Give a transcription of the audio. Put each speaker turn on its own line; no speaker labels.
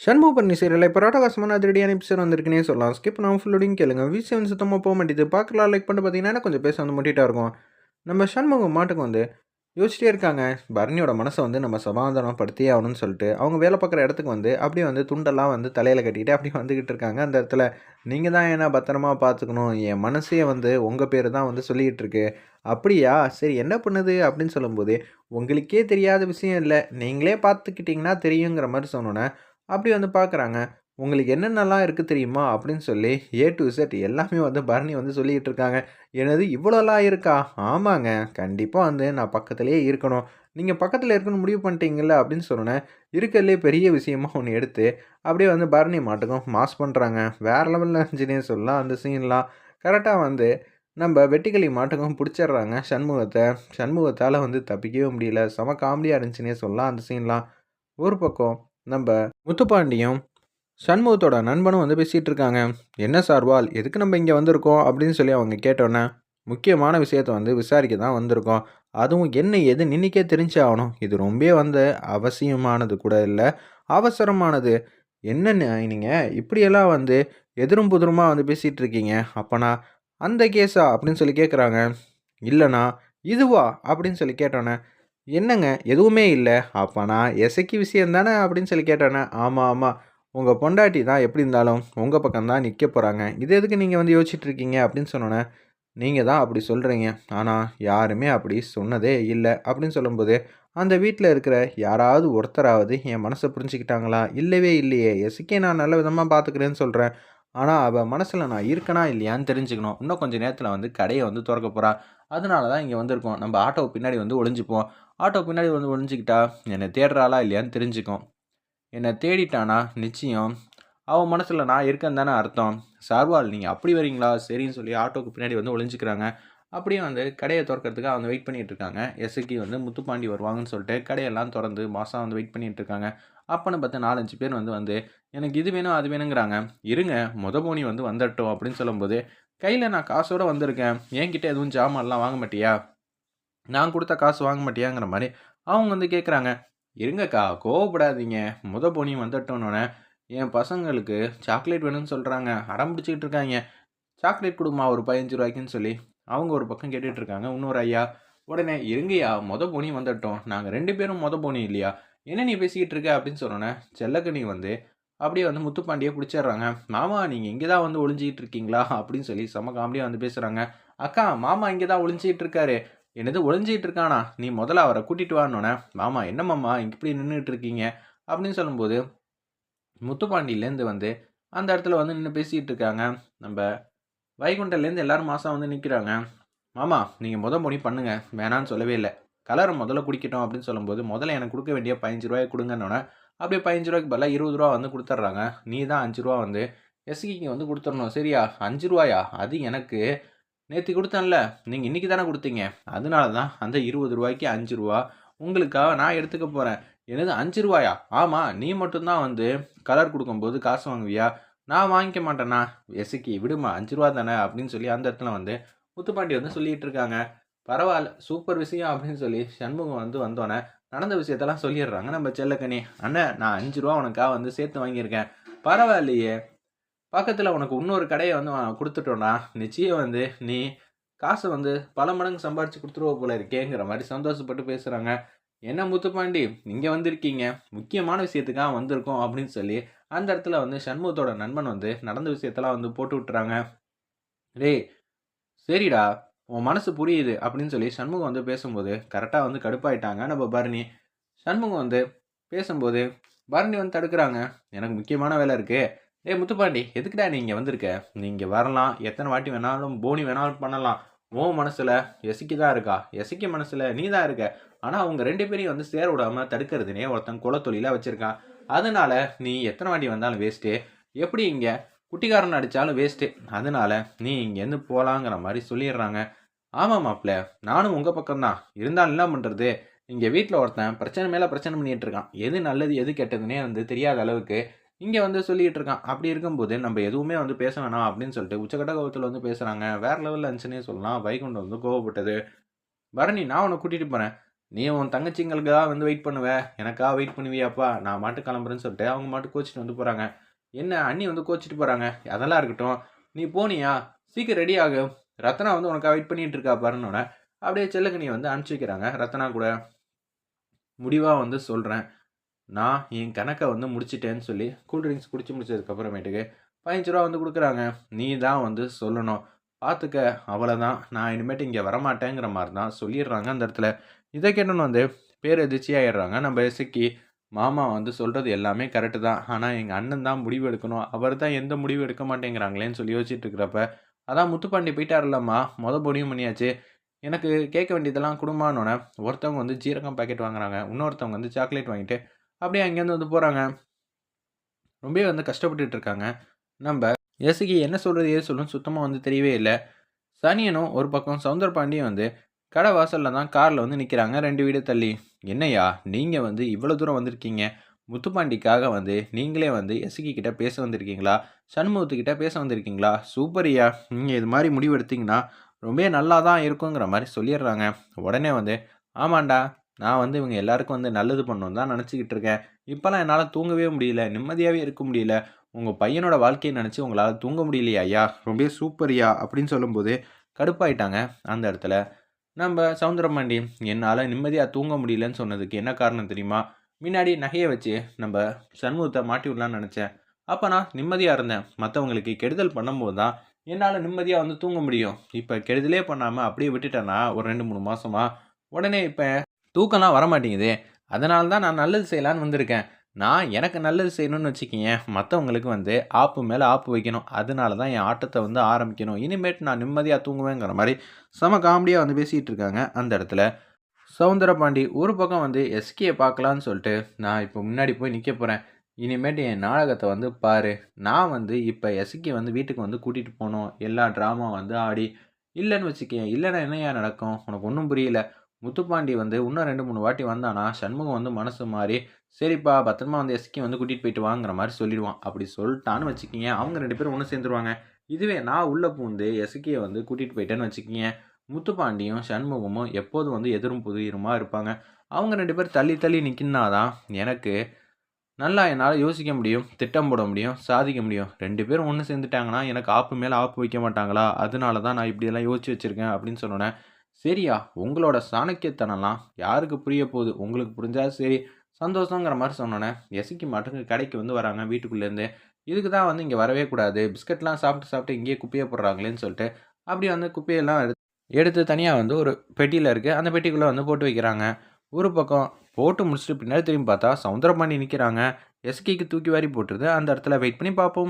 ஷண்முக பண்ணி சீரியல் இப்போ ராட்டகாசமான அதிரடியான எபிசோட் வந்திருக்குன்னே சொல்லலாம். ஸ்கிப் நான் ஃபுல்லோடையும் கேளுங்க. விஷயம் சுத்தமாக போக மாட்டேது. பார்க்கலாம் லைக் பண்ணிட்டு பார்த்தீங்கன்னா கொஞ்சம் பேச வந்து முட்டிட்டா இருக்கும். நம்ம ஷண்முகம் மாட்டுக்கு வந்து யோசிச்சிட்டே இருக்காங்க. பரணியோட மனசை வந்து நம்ம சமாதானப்படுத்தியே ஆகணும்னு சொல்லிட்டு அவங்க வேலை பார்க்குற இடத்துக்கு வந்து அப்படியே வந்து துண்டெல்லாம் வந்து தலையில் கட்டிக்கிட்டு அப்படியே வந்துக்கிட்டு இருக்காங்க. அந்த இடத்துல நீங்கள் தான் என்ன பத்திரமா பார்த்துக்கணும்? என் மனசே வந்து உங்கள் பேர் தான் வந்து சொல்லிக்கிட்டு இருக்கு. அப்படியா? சரி என்ன பண்ணுது? அப்படின்னு சொல்லும்போது உங்களுக்கே தெரியாத விஷயம் இல்லை. நீங்களே பார்த்துக்கிட்டிங்கன்னா தெரியுங்கிற மாதிரி சொன்னோன்னே அப்படி வந்து பார்க்குறாங்க. உங்களுக்கு என்னென்னலாம் இருக்குது தெரியுமா? அப்படின்னு சொல்லி ஏ டு செட் எல்லாமே வந்து பரணி வந்து சொல்லிக்கிட்டு இருக்காங்க. எனது இவ்வளோலாம் இருக்கா? ஆமாங்க கண்டிப்பாக வந்து நான் பக்கத்துலேயே இருக்கணும். நீங்கள் பக்கத்தில் இருக்கணும்னு முடிவு பண்ணிட்டீங்கல்ல? அப்படின்னு சொன்னேன் இருக்கிறதுலே பெரிய விஷயமா ஒன்று எடுத்து அப்படியே வந்து பரணி மாட்டுக்கும் மாஸ் பண்ணுறாங்க வேறு லெவலில் இருந்துச்சுனே சொல்லலாம் அந்த சீன்லாம் கரெக்டாக வந்து நம்ம வெட்டிக்கிளி மாட்டுக்கும் பிடிச்சிடுறாங்க. சண்முகத்தை சண்முகத்தால் வந்து தப்பிக்கவே முடியல. செம காமெடியாக இருந்துச்சுன்னே சொல்லலாம் அந்த சீன்லாம் ஒரு பக்கம் நம்ம முத்துப்பாண்டியும் சண்முகத்தோட நண்பனும் வந்து பேசிகிட்டு இருக்காங்க. என்ன சார்வால் எதுக்கு நம்ம இங்கே வந்திருக்கோம்? அப்படின்னு சொல்லி அவங்க கேட்டோன்னே முக்கியமான விஷயத்த வந்து விசாரிக்க தான் வந்திருக்கோம். அதுவும் என்ன எது நின்றைக்கே தெரிஞ்சாகணும் இது ரொம்ப வந்து அவசியமானது கூட இல்லை. அவசரமானது. என்னென்ன நீங்கள் இப்படியெல்லாம் வந்து எதிரும் புதிருமாக வந்து பேசிகிட்டு இருக்கீங்க. அப்போனா அந்த கேஸா? அப்படின்னு சொல்லி கேட்குறாங்க இல்லைண்ணா இதுவா? அப்படின்னு சொல்லி கேட்டோன்னே என்னங்க? எதுவுமே இல்லை. அப்போ நான் எசைக்கு விஷயம் தானே அப்படின்னு சொல்லி கேட்டேனே. ஆமாம் ஆமாம் உங்கள் பொண்டாட்டி தான் எப்படி இருந்தாலும் உங்கள் பக்கம் தான் நிற்க போகிறாங்க இது எதுக்கு நீங்கள் வந்து யோசிச்சுட்டு இருக்கீங்க? அப்படின்னு சொன்னோன்னே நீங்கள் தான் அப்படி சொல்கிறீங்க ஆனால் யாருமே அப்படி சொன்னதே இல்லை. அப்படின்னு சொல்லும்போது அந்த வீட்டில் இருக்கிற யாராவது ஒருத்தராவது என் மனசை புரிஞ்சுக்கிட்டாங்களா? இல்லவே இல்லையே. எசுக்கே நான் நல்ல விதமாக பார்த்துக்கிறேன்னு சொல்கிறேன் ஆனால் அவள் மனசில் நான் இருக்கனா இல்லையான்னு தெரிஞ்சுக்கணும். இன்னும் கொஞ்சம் நேரத்தில் வந்து கடையை வந்து திறக்க போகிறா அதனால தான் இங்கே வந்திருக்கோம். நம்ம ஆட்டோ பின்னாடி வந்து ஒளிஞ்சுப்போம். ஆட்டோ பின்னாடி வந்து ஒழிஞ்சிக்கிட்டா என்னை தேடுறாளா இல்லையான்னு தெரிஞ்சுக்கும். என்னை தேடிட்டானா? நிச்சயம். அவன் மனசில் நான் இருக்கேன்னு தானே அர்த்தம். சார்வால் நீங்கள் அப்படி வரீங்களா? சரின்னு சொல்லி ஆட்டோக்கு பின்னாடி வந்து ஒழிஞ்சிக்கிறாங்க அப்படியே வந்து கடையை திறக்கிறதுக்கு அவங்க வெயிட் பண்ணிகிட்டு இருக்காங்க. எஸ்ஐக்கு வந்து முத்துப்பாண்டி வருவாங்கன்னு சொல்லிட்டு கடையெல்லாம் திறந்து மாதம் வந்து வெயிட் பண்ணிகிட்டு இருக்காங்க. அப்போன்னு பார்த்து நாலஞ்சு பேர் வந்து வந்து எனக்கு இது வேணும் அது வேணுங்கிறாங்க. இருங்க முத போனி வந்து வந்துட்டோம் அப்படின்னு சொல்லும்போது கையில் நான் காசோடு வந்திருக்கேன். என்கிட்ட எதுவும் ஜாமான்லாம் வாங்க மாட்டியா? நான் கொடுத்த காசு வாங்க மாட்டியாங்கிற மாதிரி அவங்க வந்து கேட்குறாங்க இருங்கக்கா கோவப்படாதீங்க. முத போனி வந்துட்டோன்னொன்னே என் பசங்களுக்கு சாக்லேட் வேணும்னு சொல்கிறாங்க அடம் பிடிச்சிக்கிட்டு இருக்காங்க. சாக்லேட் கொடுமா ஒரு பதினஞ்சு ரூபாய்க்குன்னு சொல்லி அவங்க ஒரு பக்கம் கேட்டுட்டு இருக்காங்க. இன்னொரு ஐயா உடனே இருங்கய்யா மொத போனி வந்துட்டோம். நாங்கள் ரெண்டு பேரும் மொத போனி இல்லையா? என்ன நீ பேசிக்கிட்டு இருக்க? அப்படின்னு சொன்னோன்னே செல்லக்கனி வந்து அப்படியே வந்து முத்துப்பாண்டியை பிடிச்சிடுறாங்க. மாமா நீங்கள் இங்கே தான் வந்து ஒளிஞ்சிக்கிட்டு இருக்கீங்களா? அப்படின்னு சொல்லி செம்ம காமெடியாக வந்து பேசுகிறாங்க அக்கா மாமா இங்கே தான் ஒளிஞ்சிக்கிட்டு இருக்காரு. என்னது ஒளிஞ்சிட்டு இருக்கானா நீ முதல்ல அவரை கூட்டிகிட்டு வானோன்னே மாமா என்னம்மாமா இப்படி நின்றுட்டு இருக்கீங்க அப்படின்னு சொல்லும்போது முத்துப்பாண்டியிலேருந்து வந்து அந்த இடத்துல வந்து நின்று பேசிகிட்டு இருக்காங்க நம்ம வைகுண்டர்லேருந்து எல்லோரும் மாதம் வந்து நிற்கிறாங்க மாமா நீங்கள் முத மொழி பண்ணுங்கள் வேணான்னு சொல்லவே இல்லை. கலரை முதல்ல குடிக்கட்டும் அப்படின்னு சொல்லும்போது முதல்ல எனக்கு கொடுக்க வேண்டிய பதினஞ்சு ரூபாய் கொடுங்கன்னொன்னே அப்படியே பதினஞ்சு ரூபாய்க்கு பதிலாக இருபது ரூபா வந்து கொடுத்துட்றாங்க. நீ தான் அஞ்சு ரூபா வந்து எஸ்கிக்கு வந்து கொடுத்துடணும். சரியா? அஞ்சு ரூபாயா? அது எனக்கு நேற்று கொடுத்தேன்ல. நீங்கள் இன்றைக்கி தானே கொடுத்தீங்க. அதனால தான் அந்த இருபது ரூபாய்க்கு அஞ்சு ரூபா உங்களுக்காக நான் எடுத்துக்க போகிறேன் எனது அஞ்சு ரூபாயா? ஆமாம் நீ மட்டும்தான் வந்து கலர் கொடுக்கும்போது காசு வாங்குவியா? நான் வாங்கிக்க மாட்டேண்ணா எசுக்கி விடுமா அஞ்சு ரூபா தானே அப்படின்னு சொல்லி அந்த இடத்துல வந்து முத்துப்பாண்டி வந்து சொல்லிகிட்டு இருக்காங்க. பரவாயில்ல சூப்பர் விஷயம் அப்படின்னு சொல்லி சண்முகம் வந்து வந்தோடனே நடந்த விஷயத்தெல்லாம் சொல்லிடுறாங்க நம்ம செல்லக்கனி. அண்ணன் நான் அஞ்சு ரூபா உனக்காக வந்து சேர்த்து வாங்கியிருக்கேன். பரவாயில்லையே. பக்கத்தில் உனக்கு இன்னொரு கடையை வந்து கொடுத்துட்டோன்னா நிச்சயம் வந்து நீ காசை வந்து பல மடங்கு சம்பாரித்து கொடுத்துருவ போல இருக்கேங்கிற மாதிரி சந்தோஷப்பட்டு பேசுகிறாங்க என்ன முத்துப்பாண்டி இங்கே வந்திருக்கீங்க. முக்கியமான விஷயத்துக்காக வந்திருக்கோம் அப்படின்னு சொல்லி அந்த இடத்துல வந்து சண்முகத்தோட நண்பன் வந்து நடந்த விஷயத்தெல்லாம் வந்து போட்டு விட்டுறாங்க. டேய் சரிடா உன் மனசு புரியுது அப்படின்னு சொல்லி சண்முகம் வந்து பேசும்போது கரெக்டாக வந்து கடுப்பாயிட்டாங்க. நம்ம பரணி சண்முகம் வந்து பேசும்போது பரணி வந்து தடுக்கிறாங்க. எனக்கு முக்கியமான வேலை இருக்குது ஏ முத்துப்பாண்டி எதுக்குடா நீங்கள் வந்திருக்க? நீங்கள் வரலாம். எத்தனை வாட்டி வேணாலும் போனி வேணாலும் பண்ணலாம். ஓ மனசில் எசிக்கு தான் இருக்கா? எசிக்கு மனசில் நீ தான் இருக்க. ஆனால் அவங்க ரெண்டு பேரையும் வந்து சேர விடாமல் தடுக்கிறதுனே ஒருத்தன் குலத்தொழிலாக வச்சுருக்கான். அதனால நீ எத்தனை வாட்டி வந்தாலும் வேஸ்ட்டு எப்படி இங்கே குட்டிக்காரன் அடித்தாலும் வேஸ்ட்டு அதனால நீ இங்கேருந்து போகலாங்கிற மாதிரி சொல்லிடுறாங்க. ஆமாம் மாப்பிள்ள. நானும் உங்கள் பக்கம்தான். இருந்தாலும் என்ன பண்ணுறது இங்கே வீட்டில் ஒருத்தன் பிரச்சனை மேலே பிரச்சனை பண்ணிகிட்டு இருக்கான். எது நல்லது எது கெட்டதுன்னே வந்து தெரியாத அளவுக்கு இங்கே வந்து சொல்லிகிட்டு இருக்கான் அப்படி இருக்கும்போது நம்ம எதுவுமே வந்து பேச வேணாம் அப்படின்னு சொல்லிட்டு உச்சகட்ட கோபத்தில் வந்து பேசுகிறாங்க வேறு லெவலில் இருந்துச்சுன்னே சொல்லலாம். வைகுண்டம் வந்து கோவப்பட்டது. பரணி நான் உன்னை கூட்டிகிட்டு போகிறேன் நீ உன் தங்கச்சிங்களுக்காக வந்து வெயிட் பண்ணுவேன் எனக்காக வெயிட் பண்ணுவியாப்பா? நான் மாட்டு கிளம்புறேன்னு சொல்லிட்டு அவங்க மாட்டு கோச்சிட்டு வந்து போகிறாங்க என்ன அண்ணி வந்து கோச்சிட்டு போகிறாங்க அதெல்லாம் இருக்கட்டும். நீ போனியா? சீக்கிரம் ரெடி ஆகு. ரத்னா வந்து உனக்காக வெயிட் பண்ணிட்டு இருக்கா பாருன்னொன்னே அப்படியே செல்லக்கனியை வந்து அனுப்பிச்சி வைக்கிறாங்க ரத்னா கூட. முடிவாக வந்து சொல்கிறேன் நான் என் கணக்கை வந்து முடிச்சிட்டேன்னு சொல்லி கூல் ட்ரிங்க்ஸ் குடிச்சு முடிச்சதுக்கப்புறமேட்டுக்கு பதினஞ்சு ரூபா வந்து கொடுக்குறாங்க. நீ தான் வந்து சொல்லணும். பார்த்துக்க அவ்வளோதான் நான் இனிமேட்டு இங்கே வரமாட்டேங்கிற மாதிரி தான் சொல்லிடுறாங்க அந்த இடத்துல. இதை கேட்டோன்னு வந்து பேரதிர்ச்சி ஆயிடுறாங்க. நம்ம சிக்கி மாமா வந்து சொல்கிறது எல்லாமே கரெக்டு தான். ஆனால் எங்கள் அண்ணன் தான் முடிவு எடுக்கணும். அவர் தான் எந்த முடிவு எடுக்க மாட்டேங்கிறாங்களேன்னு சொல்லி யோசிச்சுட்டு இருக்கிறப்ப அதான் முத்துப்பாண்டி போயிட்டார்லம்மா மொதல் முடிவு பண்ணியாச்சு. எனக்கு கேட்க வேண்டியதெல்லாம் குடும்பம்னோடனே ஒருத்தவங்க வந்து ஜீரகம் பாக்கெட் வாங்குறாங்க. இன்னொருத்தவங்க வந்து சாக்லேட் வாங்கிட்டு அப்படியே அங்கேருந்து வந்து போகிறாங்க ரொம்பவே வந்து கஷ்டப்பட்டுட்டு இருக்காங்க நம்ம எசுகி என்ன சொல்கிறது ஏது சொல்லணும் சுத்தமாக வந்து தெரியவே இல்லை. சனியனும் ஒரு பக்கம் சவுந்தர பாண்டியும் வந்து கடை வாசலில் தான் காரில் வந்து நிற்கிறாங்க ரெண்டு வீடு தள்ளி. என்னையா நீங்கள் வந்து இவ்வளோ தூரம் வந்திருக்கீங்க? முத்துப்பாண்டிக்காக வந்து நீங்களே வந்து எசுகி கிட்ட பேச வந்திருக்கீங்களா? சண்முகத்துக்கிட்ட பேச வந்திருக்கீங்களா? சூப்பர்யா நீங்கள் இது மாதிரி முடிவு எடுத்தீங்கன்னா ரொம்ப நல்லா தான் இருக்குங்கிற மாதிரி சொல்லிடுறாங்க. உடனே வந்து ஆமாண்டா நான் வந்து இவங்க எல்லாருக்கும் வந்து நல்லது பண்ணணும் தான் நினச்சிக்கிட்டு இருக்கேன். இப்போலாம் என்னால் தூங்கவே முடியல நிம்மதியாகவே இருக்க முடியல. உங்கள் பையனோட வாழ்க்கையை நினச்சி உங்களால் தூங்க முடியலையா ஐயா ரொம்ப சூப்பர்யா அப்படின்னு சொல்லும்போது கடுப்பாயிட்டாங்க அந்த இடத்துல. நம்ம சவுந்தரமாண்டி என்னால் நிம்மதியாக தூங்க முடியலன்னு சொன்னதுக்கு என்ன காரணம் தெரியுமா? முன்னாடி நகையை வச்சு நம்ம சண்முகத்தை மாட்டி விடலான்னு நினச்சேன். அப்போ நான் நிம்மதியாக இருந்தேன். மற்றவங்களுக்கு கெடுதல் பண்ணும்போது தான் என்னால் நிம்மதியாக வந்து தூங்க முடியும். இப்போ கெடுதலே பண்ணாமல் அப்படியே விட்டுட்டேன்னா ஒரு ரெண்டு மூணு மாதமாக உடனே இப்போ தூக்கம்லாம் வரமாட்டேங்குது. அதனால தான் நான் நல்லது செய்யலான்னு வந்திருக்கேன். நான் எனக்கு நல்லது செய்யணும்னு வச்சுக்கிங்க மற்றவங்களுக்கு வந்து ஆப்பு மேலே ஆப்பு வைக்கணும். அதனால தான் என் ஆட்டத்தை வந்து ஆரம்பிக்கணும். இனிமேட்டு நான் நிம்மதியாக தூங்குவேங்கிற மாதிரி செம காமெடியாக வந்து பேசிகிட்டு இருக்காங்க அந்த இடத்துல. சவுந்தரபாண்டி ஒரு பக்கம் வந்து எஸ்கேயை பார்க்கலான்னு சொல்லிட்டு நான் இப்போ முன்னாடி போய் நிற்க போகிறேன் இனிமேட்டு என் நாடகத்தை வந்து பாரு. நான் வந்து இப்போ எஸ்கே வந்து வீட்டுக்கு வந்து கூட்டிகிட்டு போகணும். எல்லா ட்ராமா வந்து ஆடி இல்லைன்னு வச்சுக்கேன் இல்லைன்னா என்னையா நடக்கும்? உனக்கு ஒன்றும் புரியல. முத்துப்பாண்டி வந்து இன்னும் ரெண்டு மூணு வாட்டி வந்தானா? சண்முகம் வந்து மனசு மாறி சரிப்பா பத்திரமா வந்து எஸ்கே வந்து கூட்டிகிட்டு போயிட்டு வாங்குற மாதிரி சொல்லிடுவான். அப்படி சொல்லிட்டான்னு வச்சுக்கிங்க அவங்க ரெண்டு பேரும் ஒன்று சேர்ந்துருவாங்க. இதுவே நான் உள்ளே பூந்து எஸ்கேயை வந்து கூட்டிகிட்டு போயிட்டேன்னு வச்சுக்கிங்க முத்துப்பாண்டியும் சண்முகமும் எப்போதும் வந்து எதிரும் புதிருமா இருப்பாங்க. அவங்க ரெண்டு பேர் தள்ளி தள்ளி நிற்கினாதான் எனக்கு நல்லா என்னால் யோசிக்க முடியும் திட்டம் போட முடியும் சாதிக்க முடியும். ரெண்டு பேரும் ஒன்று சேர்ந்துட்டாங்கன்னா எனக்கு ஆப்பு மேலே ஆப்பு வைக்க மாட்டாங்களா? அதனால தான் நான் இப்படியெல்லாம் யோசிச்சு வச்சுருக்கேன் அப்படின்னு சொன்னோன்னே சரியா உங்களோட சாணக்கியத்தனம்லாம் யாருக்கு புரிய போகுது? உங்களுக்கு புரிஞ்சா சரி சந்தோஷங்கிற மாதிரி சொன்னோன்னே எசிக்கு மாட்டுக்கு கடைக்கு வந்து வராங்க வீட்டுக்குள்ளேருந்து. இதுக்கு தான் வந்து இங்கே வரவே கூடாது பிஸ்கட்லாம் சாப்பிட்டு சாப்பிட்டு இங்கேயே குப்பையை போடுறாங்களேன்னு சொல்லிட்டு அப்படி வந்து குப்பையெல்லாம் எடுத்து எடுத்து தனியாக வந்து ஒரு பெட்டியில் இருக்குது அந்த பெட்டிக்குள்ளே வந்து போட்டு வைக்கிறாங்க. ஒரு பக்கம் போட்டு முடிச்சுட்டு பின்னாடி திரும்பி பார்த்தா சவுந்தரபாண்டி நிற்கிறாங்க எஸ்கேக்கு தூக்கி வாரி போட்டுருது அந்த இடத்துல வெயிட் பண்ணி பார்ப்போம்.